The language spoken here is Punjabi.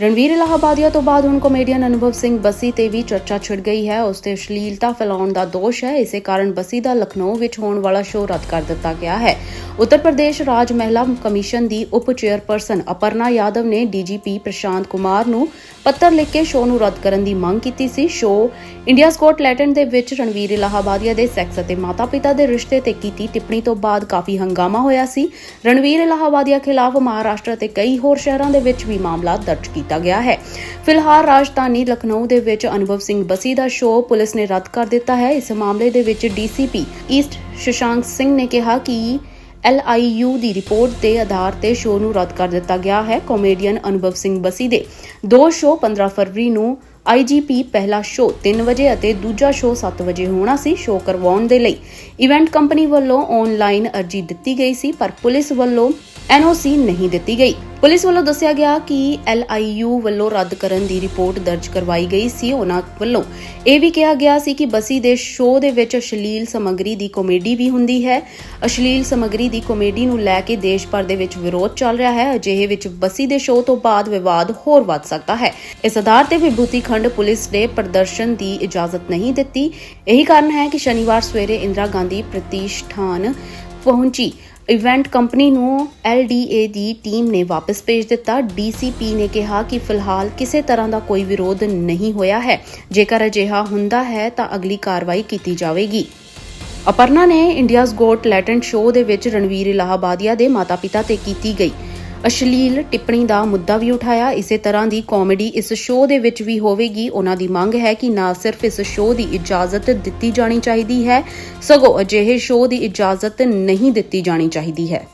ਰਣਵੀਰ ਇਲਾਹਾਬਾਦੀਆ ਤੋਂ ਬਾਅਦ ਹੁਣ ਕਾਮੇਡੀਅਨ ਅਨੁਭਵ ਸਿੰਘ ਬੱਸੀ ਤੇ ਵੀ ਚਰਚਾ ਛਿੜ ਗਈ ਹੈ। ਉਸ ਤੇ ਅਸ਼ਲੀਲਤਾ ਫੈਲਾਉਣ ਦਾ ਦੋਸ਼ ਹੈ। ਇਸੇ ਕਾਰਨ ਬੱਸੀ ਦਾ ਲਖਨਊ ਵਿੱਚ ਹੋਣ ਵਾਲਾ ਸ਼ੋਅ ਰੱਦ ਕਰ ਦਿੱਤਾ ਗਿਆ ਹੈ। ਉੱਤਰ ਪ੍ਰਦੇਸ਼ ਰਾਜ ਮਹਿਲਾ ਕਮਿਸ਼ਨ ਦੀ ਉਪ ਚੇਅਰਪਰਸਨ ਅਪਰਨਾ ਯਾਦਵ ਨੇ ਡੀਜੀਪੀ ਪ੍ਰਸ਼ਾਂਤ ਕੁਮਾਰ ਨੂੰ ਪੱਤਰ ਲਿਖ ਕੇ ਸ਼ੋਅ ਨੂੰ ਰੱਦ ਕਰਨ ਦੀ ਮੰਗ ਕੀਤੀ ਸੀ। ਸ਼ੋਅ ਇੰਡੀਆ ਸਕੋਟ ਲੈਟਨ ਦੇ ਵਿੱਚ ਰਣਵੀਰ ਇਲਾਹਾਬਾਦੀਆ ਦੇ ਸੈਕਸ ਅਤੇ ਮਾਤਾ-ਪਿਤਾ ਦੇ ਰਿਸ਼ਤੇ ਤੇ ਕੀਤੀ ਟਿੱਪਣੀ ਤੋਂ ਬਾਅਦ ਕਾਫੀ ਹੰਗਾਮਾ ਹੋਇਆ ਸੀ। ਰਣਵੀਰ ਇਲਾਹਾਬਾਦੀਆ ਖਿਲਾਫ ਮਹਾਰਾਸ਼ਟਰ ਅਤੇ ਕਈ ਹੋਰ ਸ਼ਹਿਰਾਂ ਦੇ ਵਿੱਚ ਵੀ ਮਾਮਲਾ ਦਰਜ ਕੀਤਾ ਗਿਆ ਹੈ। ਫਿਲਹਾਲ ਰਾਜਧਾਨੀ ਲਖਨਊ ਦੇ ਵਿੱਚ ਅਨੁਭਵ ਸਿੰਘ ਬਸੀ ਦਾ ਸ਼ੋਅ ਪੁਲਿਸ ਨੇ ਰੱਦ ਕਰ ਦਿੱਤਾ ਹੈ। ਇਸ ਮਾਮਲੇ ਦੇ ਵਿੱਚ ਡੀਸੀਪੀ ਈਸਟ ਸ਼ਸ਼ਾਂਕ ਸਿੰਘ ਨੇ ਕਿਹਾ ਕਿ LIU ਦੀ ਰਿਪੋਰਟ ਦੇ ਆਧਾਰ ਤੇ ਸ਼ੋਅ ਨੂੰ ਰੱਦ ਕਰ ਦਿੱਤਾ ਗਿਆ ਹੈ। ਕਾਮੇਡੀਅਨ ਅਨੁਭਵ ਸਿੰਘ ਬਸੀ ਦੇ ਦੋ ਸ਼ੋਅ 15 ਫਰਵਰੀ ਨੂੰ IGP ਪਹਿਲਾ ਸ਼ੋਅ 3 ਵਜੇ ਅਤੇ ਦੂਜਾ ਸ਼ੋਅ 7 ਵਜੇ ਹੋਣਾ ਸੀ। ਸ਼ੋਅ ਕਰਵਾਉਣ ਦੇ ਲਈ ਇਵੈਂਟ ਕੰਪਨੀ ਵੱਲੋਂ ਆਨਲਾਈਨ ਅਰਜ਼ੀ ਦਿੱਤੀ ਗਈ ਸੀ, ਪਰ ਪੁਲਿਸ ਵੱਲੋਂ NOC ਨਹੀਂ ਦਿੱਤੀ ਗਈ। ਪੁਲਿਸ ਵੱਲੋਂ ਦੱਸਿਆ ਗਿਆ ਕਿ LIU ਵੱਲੋਂ ਰੱਦ ਕਰਨ ਦੀ ਰਿਪੋਰਟ ਦਰਜ ਕਰਵਾਈ ਗਈ ਸੀ। ਉਹਨਾਂ ਵੱਲੋਂ ਇਹ ਵੀ ਕਿਹਾ ਗਿਆ ਸੀ ਕਿ ਬਸੀ ਦੇ ਸ਼ੋਅ ਦੇ ਵਿੱਚ ਅਸ਼ਲੀਲ ਸਮੱਗਰੀ ਦੀ ਕਾਮੇਡੀ ਵੀ ਹੁੰਦੀ ਹੈ। ਅਸ਼ਲੀਲ ਸਮੱਗਰੀ ਦੀ ਕਾਮੇਡੀ ਨੂੰ ਲੈ ਕੇ ਦੇਸ਼ ਭਰ ਦੇ ਵਿੱਚ ਵਿਰੋਧ ਚੱਲ ਰਿਹਾ ਹੈ। ਅਜਿਹੇ ਵਿੱਚ ਬਸੀ ਦੇ ਸ਼ੋਅ ਤੋਂ ਬਾਅਦ ਵਿਵਾਦ ਹੋਰ ਵੱਧ ਸਕਦਾ ਹੈ। ਇਸ ਆਧਾਰ ਤੇ ਵਿਭੂਤੀ ਖੰਡ ਪੁਲਿਸ ਨੇ ਪ੍ਰਦਰਸ਼ਨ ਦੀ ਇਜਾਜ਼ਤ ਨਹੀਂ ਦਿੱਤੀ। ਇਹੀ ਕਾਰਨ ਹੈ ਕਿ ਸ਼ਨੀਵਾਰ ਸਵੇਰੇ ਇੰਦਰਾ ਗਾਂਧੀ ਪ੍ਰਤਿਸ਼ਠਾਨ ਪਹੁੰਚੀ। ਇਵੈਂਟ ਕੰਪਨੀ ਨੂੰ LDA ਦੀ ਟੀਮ ਨੇ ਵਾਪਸ ਭੇਜ ਦਿੱਤਾ। DCP ਨੇ ਕਿਹਾ ਕਿ ਫਿਲਹਾਲ ਕਿਸੇ ਤਰ੍ਹਾਂ ਦਾ ਕੋਈ ਵਿਰੋਧ ਨਹੀਂ ਹੋਇਆ ਹੈ। ਜੇਕਰ ਅਜਿਹਾ ਹੁੰਦਾ ਹੈ ਤਾਂ ਅਗਲੀ ਕਾਰਵਾਈ ਕੀਤੀ ਜਾਵੇਗੀ। ਅਪਰਨਾ ਨੇ ਇੰਡੀਆਜ਼ ਗੋਟ ਲੈਟੈਂਟ ਸ਼ੋਅ ਦੇ ਵਿੱਚ ਰਣਵੀਰ ਇਲਾਹਾਬਾਦੀਆ ਦੇ ਮਾਤਾ-ਪਿਤਾ ਤੇ ਕੀਤੀ ਗਈ। ਅਸ਼ਲੀਲ ਟਿੱਪਣੀ ਦਾ ਮੁੱਦਾ ਵੀ ਉਠਾਇਆ। ਇਸੇ ਤਰ੍ਹਾਂ ਦੀ ਕਾਮੇਡੀ ਇਸ ਸ਼ੋਅ ਦੇ ਵਿੱਚ ਵੀ ਹੋਵੇਗੀ। ਉਹਨਾਂ ਦੀ ਮੰਗ ਹੈ ਕਿ ਨਾ ਸਿਰਫ ਇਸ ਸ਼ੋਅ ਦੀ ਇਜਾਜ਼ਤ ਦਿੱਤੀ ਜਾਣੀ ਚਾਹੀਦੀ ਹੈ, ਸਗੋਂ ਅਜਿਹੇ ਸ਼ੋਅ ਦੀ ਇਜਾਜ਼ਤ ਨਹੀਂ ਦਿੱਤੀ ਜਾਣੀ ਚਾਹੀਦੀ ਹੈ।